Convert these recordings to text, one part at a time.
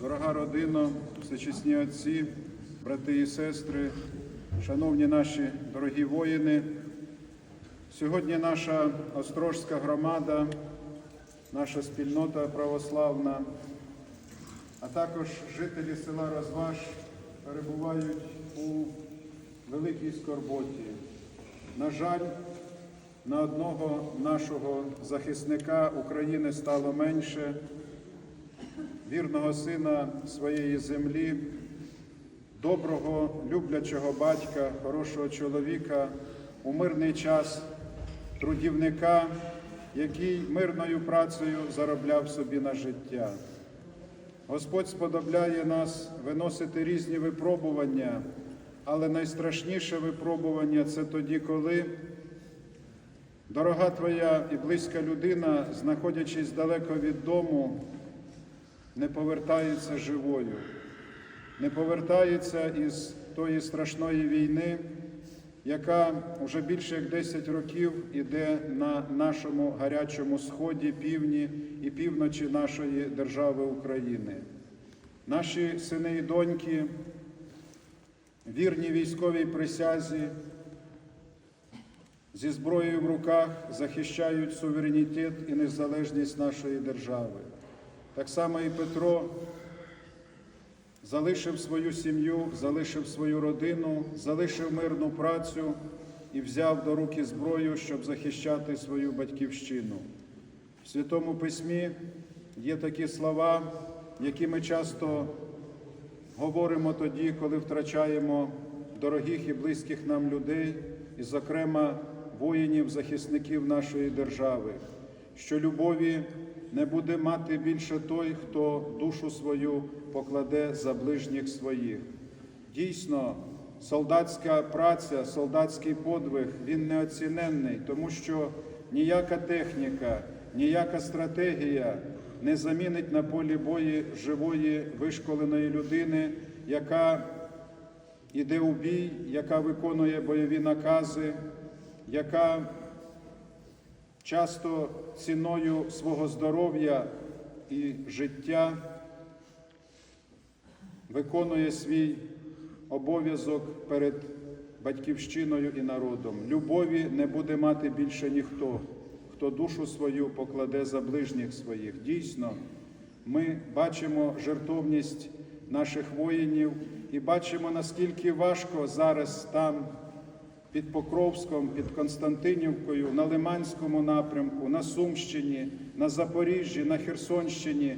Дорога родина, всечесні отці, брати і сестри, шановні наші дорогі воїни, сьогодні наша острожська громада, наша спільнота православна, а також жителі села Розваж перебувають у великій скорботі. На жаль, на одного нашого захисника України стало менше вірного сина своєї землі, доброго, люблячого батька, хорошого чоловіка, у мирний час трудівника, який мирною працею заробляв собі на життя. Господь сподобляє нас виносити різні випробування, але найстрашніше випробування це тоді, коли дорога твоя і близька людина, знаходячись далеко від дому, не повертається живою, не повертається із тої страшної війни, яка вже більше як 10 років іде на нашому гарячому сході, півдні і півночі нашої держави України. Наші сини і доньки, вірні військовій присязі, зі зброєю в руках захищають суверенітет і незалежність нашої держави. Так само і Петро залишив свою сім'ю, залишив свою родину, залишив мирну працю і взяв до руки зброю, щоб захищати свою батьківщину. В Святому Письмі є такі слова, які ми часто говоримо тоді, коли втрачаємо дорогих і близьких нам людей, і, зокрема, воїнів, захисників нашої держави, що любові не буде мати більше той, хто душу свою покладе за ближніх своїх. Дійсно, солдатська праця, солдатський подвиг він неоціненний, тому що ніяка техніка, ніяка стратегія не замінить на полі бої живої вишколеної людини, яка іде у бій, яка виконує бойові накази, яка часто ціною свого здоров'я і життя виконує свій обов'язок перед батьківщиною і народом. Любові не буде мати більше ніхто, хто душу свою покладе за ближніх своїх. Дійсно, ми бачимо жертовність наших воїнів і бачимо, наскільки важко зараз там під Покровськом, під Константинівкою, на Лиманському напрямку, на Сумщині, на Запоріжжі, на Херсонщині.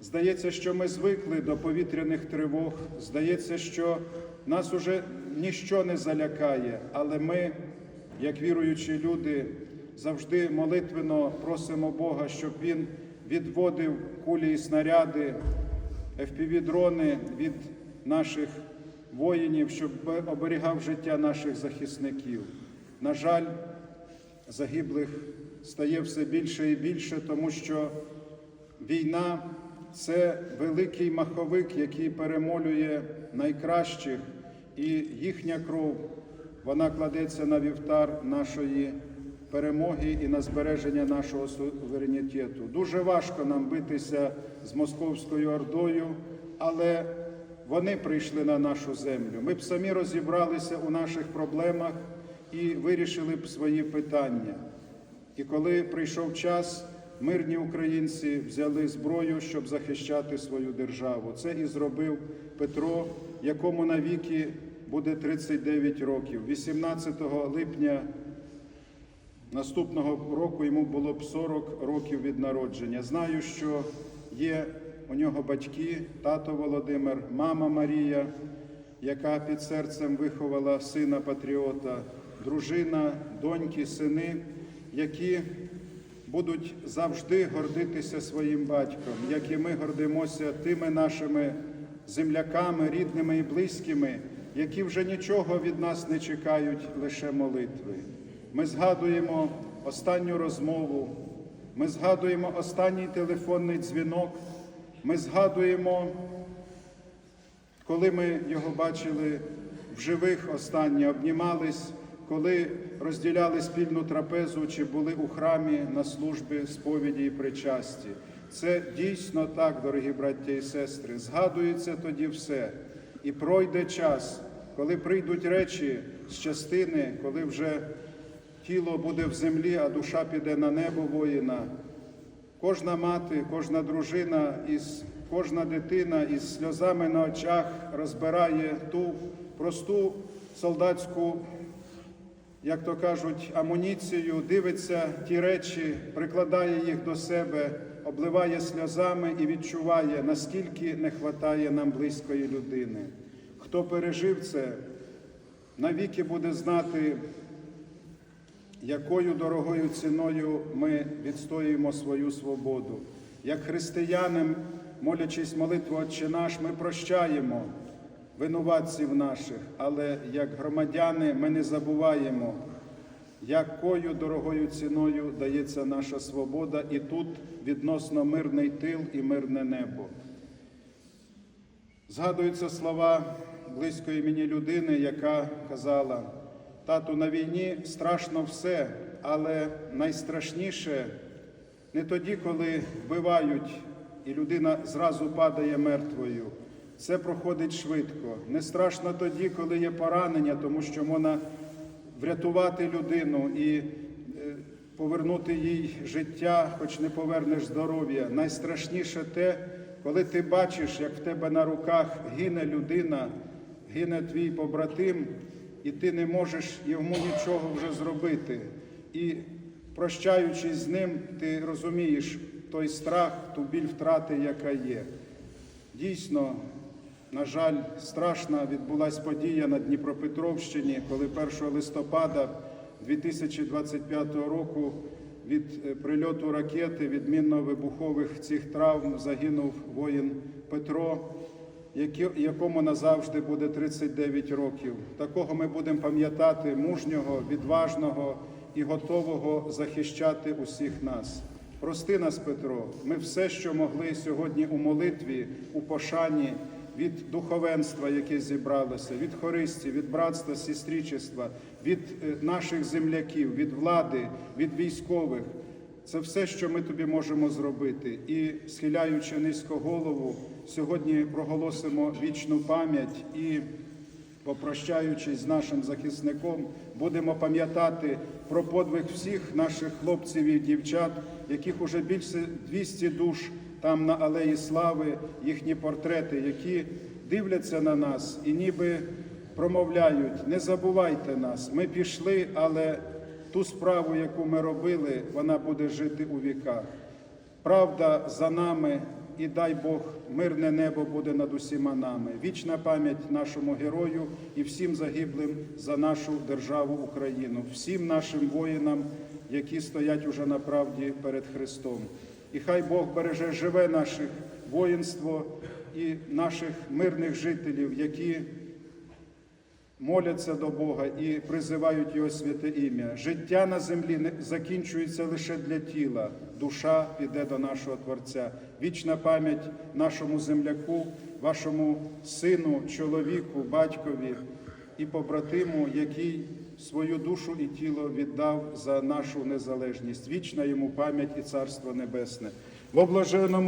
Здається, що ми звикли до повітряних тривог. Здається, що нас уже ніщо не залякає, але ми, як віруючі люди, завжди молитвенно просимо Бога, щоб Він відводив кулі і снаряди, FPV-дрони від наших воїнів, щоб оберігав життя наших захисників. На жаль, загиблих стає все більше і більше, тому що війна це великий маховик, який перемолює найкращих, і їхня кров вона кладеться на вівтар нашої перемоги і на збереження нашого суверенітету. Дуже важко нам битися з московською ордою, але вони прийшли на нашу землю. Ми б самі розібралися у наших проблемах і вирішили б свої питання. І коли прийшов час, мирні українці взяли зброю, щоб захищати свою державу. Це і зробив Петро, якому навіки буде 39 років. 18 липня наступного року йому було б 40 років від народження. Знаю, що є у нього батьки, тато Володимир, мама Марія, яка під серцем виховала сина патріота, дружина, доньки, сини, які будуть завжди гордитися своїм батьком, як і ми гордимося тими нашими земляками, рідними і близькими, які вже нічого від нас не чекають, лише молитви. Ми згадуємо останню розмову, ми згадуємо останній телефонний дзвінок. Ми згадуємо, коли ми його бачили в живих останнє, обнімались, коли розділяли спільну трапезу чи були у храмі на службі сповіді і причасті. Це дійсно так, дорогі браття і сестри. Згадується тоді все. І пройде час, коли прийдуть речі з частини, коли вже тіло буде в землі, а душа піде на небо воїна. Кожна мати, кожна дружина, із, кожна дитина із сльозами на очах розбирає ту просту солдатську, як то кажуть, амуніцію, дивиться ті речі, прикладає їх до себе, обливає сльозами і відчуває, наскільки не вистачає нам близької людини. Хто пережив це, навіки буде знати, якою дорогою ціною ми відстоюємо свою свободу. Як християнам, молячись молитву Отче наш, ми прощаємо винуватців наших, але як громадяни ми не забуваємо, якою дорогою ціною дається наша свобода, і тут відносно мирний тил і мирне небо. Згадуються слова близької мені людини, яка казала: тату, на війні страшно все, але найстрашніше не тоді, коли вбивають, і людина зразу падає мертвою. Це проходить швидко. Не страшно тоді, коли є поранення, тому що можна врятувати людину і е, повернути їй життя, хоч не повернеш здоров'я. Найстрашніше те, коли ти бачиш, як в тебе на руках гине людина, гине твій побратим, і ти не можеш йому нічого вже зробити. І прощаючись з ним, ти розумієш той страх, ту біль втрати, яка є. Дійсно, на жаль, страшна відбулася подія на Дніпропетровщині, коли 1 листопада 2025 року від е, прильоту ракети, від мінно-вибухових цих травм загинув воїн Петро, якому назавжди буде 39 років. Такого ми будемо пам'ятати мужнього, відважного і готового захищати усіх нас. Прости нас, Петро, ми все, що могли сьогодні у молитві, у пошані від духовенства, яке зібралося, від хористів, від братства, сестричества, від е, наших земляків, від влади, від військових. Це все, що ми тобі можемо зробити. І схиляючи низько голову, сьогодні проголосимо вічну пам'ять і попрощаючись з нашим захисником, будемо пам'ятати про подвиг всіх наших хлопців і дівчат, яких уже більше 200 душ там на Алеї Слави, їхні портрети, які дивляться на нас і ніби промовляють: не забувайте нас, ми пішли, але ту справу, яку ми робили, вона буде жити у віках. Правда за нами, і дай Бог, мирне небо буде над усіма нами. Вічна пам'ять нашому герою і всім загиблим за нашу державу Україну, всім нашим воїнам, які стоять уже на правді перед Христом. І хай Бог береже живе наше воїнство і наших мирних жителів, які моляться до Бога і призивають Його святе ім'я. Життя на землі не закінчується лише для тіла, душа піде до нашого Творця. Вічна пам'ять нашому земляку, вашому сину, чоловіку, батькові і побратиму, який свою душу і тіло віддав за нашу незалежність. Вічна йому пам'ять і царство небесне. В облаженому